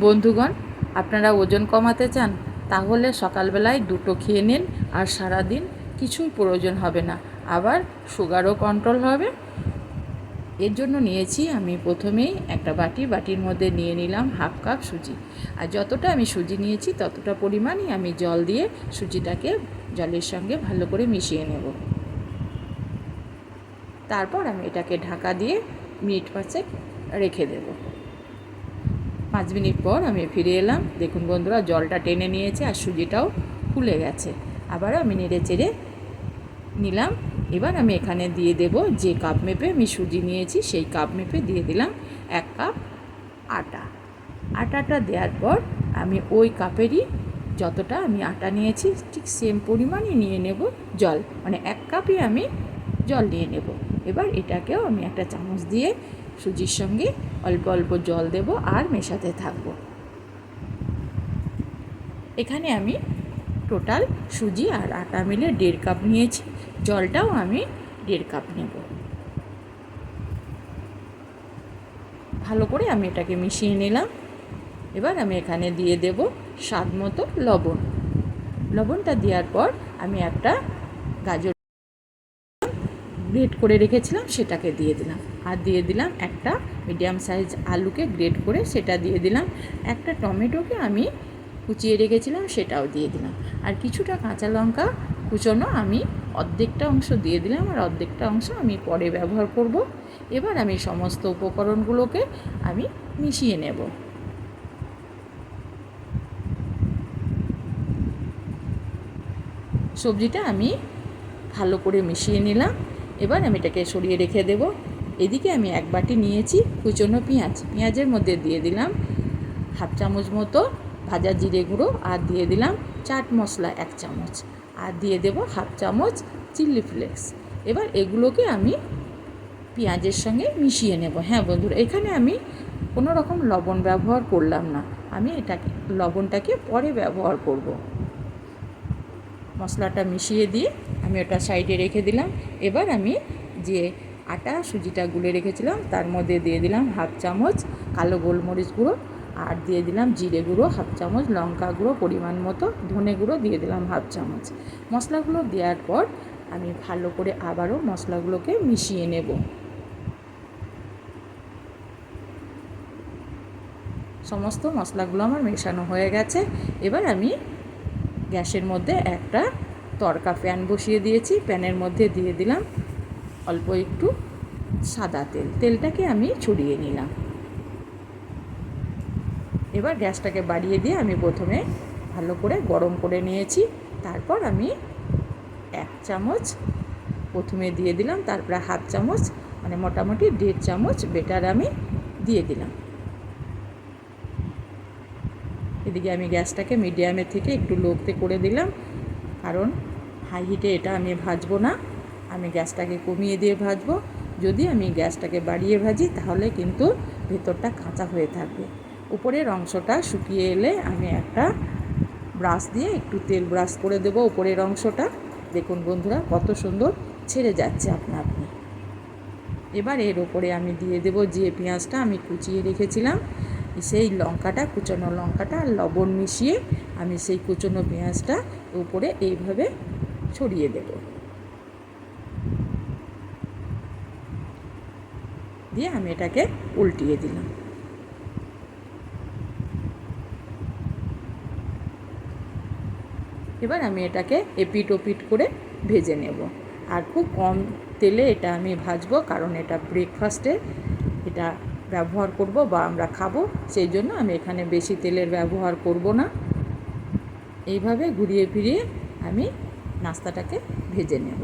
বন্ধুগণ, আপনারা ওজন কমাতে চান, তাহলে সকালবেলায় দুটো খেয়ে নিন আর সারাদিন কিছুই প্রয়োজন হবে না। আবার সুগারও কন্ট্রোল হবে। এর জন্য নিয়েছি আমি প্রথমেই একটা বাটি, বাটির মধ্যে নিয়ে নিলাম হাফ কাপ সুজি। আর যতটা আমি সুজি নিয়েছি, ততটা পরিমাণই আমি জল দিয়ে সুজিটাকে জলের সঙ্গে ভালো করে মিশিয়ে নেব। তারপর আমি এটাকে ঢাকা দিয়ে মিনিট পাঁচেক রেখে দেবো। পাঁচ মিনিট পর আমি ফিরে এলাম। দেখুন বন্ধুরা, জলটা টেনে নিয়েছে আর সুজিটাও ফুলে গেছে। আবারও আমি নেড়ে চেড়ে নিলাম। এবার আমি এখানে দিয়ে দেব যে কাপ মেপে আমি সুজি নিয়েছি, সেই কাপ মেপে দিয়ে দিলাম এক কাপ আটা। আটাটা দেওয়ার পর আমি ওই কাপেরই যতটা আমি আটা নিয়েছি, ঠিক সেম পরিমাণই নিয়ে নেব জল। মানে এক কাপই আমি জল নিয়ে নেব। এবার এটাকেও আমি একটা চামচ দিয়ে সুজির সঙ্গে অল্প অল্প জল দেব আর মেশাতে থাকব। এখানে আমি টোটাল সুজি আর আটা মিলে দেড় কাপ নিয়েছি। জলটাও আমি দেড় কাপ নেব। ভালো করে আমি এটাকে মিশিয়ে নিলাম। এবার আমি এখানে দিয়ে দেব স্বাদ মতো লবণ। লবণটা দেওয়ার পর আমি একটা গাজর গ্রেট করে রেখেছিলাম, সেটাকে দিয়ে দিলাম। আর দিয়ে দিলাম একটা মিডিয়াম সাইজ আলুকে গ্রেট করে সেটা দিয়ে দিলাম। একটা টমেটোকে আমি কুচিয়ে রেখেছিলাম, সেটাও দিয়ে দিলাম। আর কিছুটা কাঁচা লঙ্কা কুচনো আমি অর্ধেকটা অংশ দিয়ে দিলাম, আর অর্ধেকটা অংশ আমি পরে ব্যবহার করব। এবার আমি সমস্ত উপকরণগুলোকে আমি মিশিয়ে নেব। সবজিটা আমি ভালো করে মিশিয়ে নিলাম। এবার আমি এটাকে সরিয়ে রেখে দেব। এদিকে আমি এক বাটি নিয়েছি কুচনো পেঁয়াজ। পেঁয়াজের মধ্যে দিয়ে দিলাম হাফ চামচ মতো ভাজা জিরে গুঁড়ো আর দিয়ে দিলাম চাট মশলা এক চামচ। আর দিয়ে দেব হাফ চামচ চিলি ফ্লেক্স। এবার এগুলোকে আমি পেঁয়াজের সঙ্গে মিশিয়ে নেব। হ্যাঁ বন্ধুরা, এখানে আমি কোনো রকম লবণ ব্যবহার করলাম না। আমি এটাকে, লবণটাকে পরে ব্যবহার করব। মশলাটা মিশিয়ে দিয়ে আমি ওটা সাইডে রেখে দিলাম। এবার আমি যে আটা, সুজিটা গুলে রেখেছিলাম, তার মধ্যে দিয়ে দিলাম হাফ চামচ কালো গোলমরিচ গুঁড়ো আর দিয়ে দিলাম জিরে গুঁড়ো, হাফ চামচ লঙ্কা গুঁড়ো পরিমাণ মতো, ধনে গুঁড়ো দিয়ে দিলাম হাফ চামচ। মশলাগুলো দেওয়ার পর আমি ভালো করে আবারও মশলাগুলোকে মিশিয়ে নেব। সমস্ত মশলাগুলো আমার মেশানো হয়ে গেছে। এবার আমি গ্যাসের মধ্যে একটা তড়কা প্যান বসিয়ে দিয়েছি, প্যানের মধ্যে দিয়ে দিলাম অল্প একটু সাদা তেল। তেলটাকে আমি ছড়িয়ে নিলাম। এবার গ্যাসটাকে বাড়িয়ে দিয়ে আমি প্রথমে ভালো করে গরম করে নিয়েছি। তারপর আমি এক চামচ, প্রথমে দিয়ে দিলাম তারপরে হাফ চামচ মানে মোটামুটি দেড় চামচ বেটার আমি দিয়ে দিলাম। এদিকে আমি গ্যাসটাকে মিডিয়ামের থেকে একটু লোকতে করে দিলাম। কারণ হাই হিটে এটা আমি ভাজবো না। আমি গ্যাসটাকে কমিয়ে দিয়ে ভাজবো। যদি আমি গ্যাসটাকে বাড়িয়ে ভাজি, তাহলে কিন্তু ভেতরটা কাঁচা হয়ে থাকবে। উপরের অংশটা শুকিয়ে এলে আমি একটা ব্রাশ দিয়ে একটু তেল ব্রাশ করে দেবো উপরের অংশটা। দেখুন বন্ধুরা, কত সুন্দর ছেড়ে যাচ্ছে আপনা আপনি এবার এর ওপরে আমি দিয়ে দেব যে পেঁয়াজটা আমি কুচিয়ে রেখেছিলাম। সেই লঙ্কাটা, কুচনো লঙ্কাটা আর লবণ মিশিয়ে আমি সেই কুচনো পেঁয়াজটা উপরে এইভাবে ছড়িয়ে দেব। দিয়ে আমি এটাকে উল্টিয়ে দিলাম। এবার আমি এটাকে এপিট ওপিট করে ভেজে নেব। আর খুব কম তেলে এটা আমি ভাজবো, কারণ এটা ব্রেকফাস্টে এটা ব্যবহার করব বা আমরা খাব, সেই জন্য আমি এখানে বেশি তেলের ব্যবহার করব না। এইভাবে ঘুরিয়ে ফিরিয়ে আমি নাস্তাটাকে ভেজে নেব।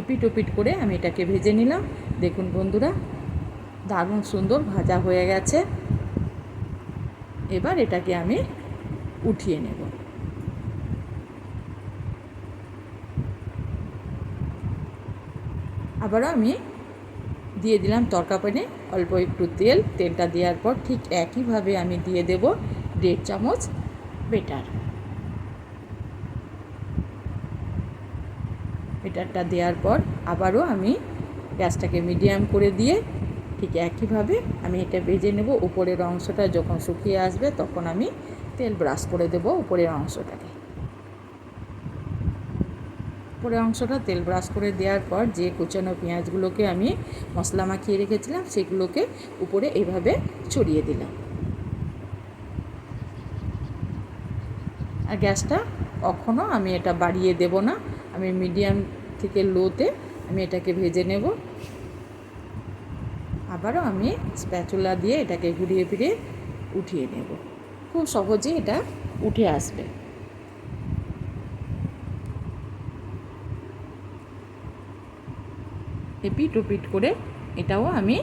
এপিট ওপিট করে আমি এটাকে ভেজে নিলাম। দেখুন বন্ধুরা, দারুণ সুন্দর ভাজা হয়ে গেছে। এবার এটাকে আমি উঠিয়ে নেব। আবারও আমি দিয়ে দিলাম তরকা প্যানে অল্প একটু তেল। তেলটা দেওয়ার পর ঠিক একইভাবে আমি দিয়ে দেব দেড় চামচ বেটার। বেটারটা দেওয়ার পর আবারও আমি গ্যাসটাকে মিডিয়াম করে দিয়ে ঠিক একইভাবে আমি এটা ভেজে নেব। উপরের অংশটা যখন শুকিয়ে আসবে তখন আমি তেল ব্রাশ করে দেব উপরের অংশটাকে। উপরের অংশটা তেল ব্রাশ করে দেওয়ার পর যে কুচানো পেঁয়াজগুলোকে আমি মশলা মাখিয়ে রেখেছিলাম, সেগুলোকে উপরে এভাবে ছড়িয়ে দিলাম। আর গ্যাসটা কখনও আমি এটা বাড়িয়ে দেব না। আমি মিডিয়াম থেকে লোতে আমি এটাকে ভেজে নেব। আবারও আমি স্প্যাচুলা দিয়ে এটাকে ঘুরিয়ে ফিরিয়ে উঠিয়ে নেব। খুব সহজে এটা উঠে আসবে। এপিট ওপিট করে এটাও আমি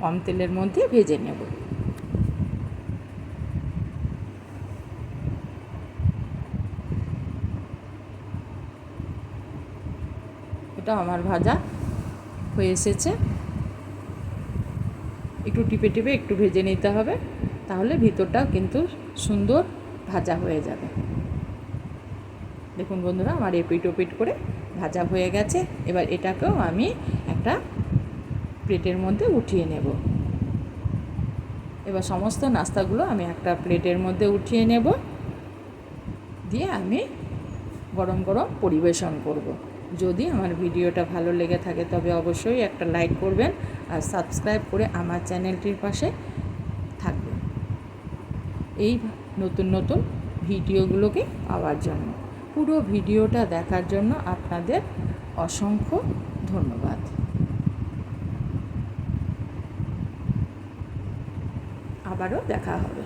কম তেলের মধ্যে ভেজে নেব। এটা আমার ভাজা হয়ে এসেছে। একটু টিপে টিপে একটু ভেজে নিতে হবে, তাহলে ভিতরটাও কিন্তু সুন্দর ভাজা হয়ে যাবে। দেখুন বন্ধুরা, আমার এপিট ওপিট করে ভাজা হয়ে গেছে। এবার এটাকেও আমি একটা প্লেটের মধ্যে উঠিয়ে নেব। এবার সমস্ত নাস্তাগুলো আমি একটা প্লেটের মধ্যে উঠিয়ে নেব। দিয়ে আমি গরম গরম পরিবেশন করব। যদি আমার ভিডিওটা ভালো লেগে থাকে তবে অবশ্যই একটা লাইক করবেন আর সাবস্ক্রাইব করে আমার চ্যানেলটির পাশে থাকবেন। এই নতুন নতুন ভিডিওগুলোকে পাওয়ার জন্য। পুরো ভিডিওটা দেখার জন্য আপনাদের অসংখ্য ধন্যবাদ। আবারও দেখা হবে।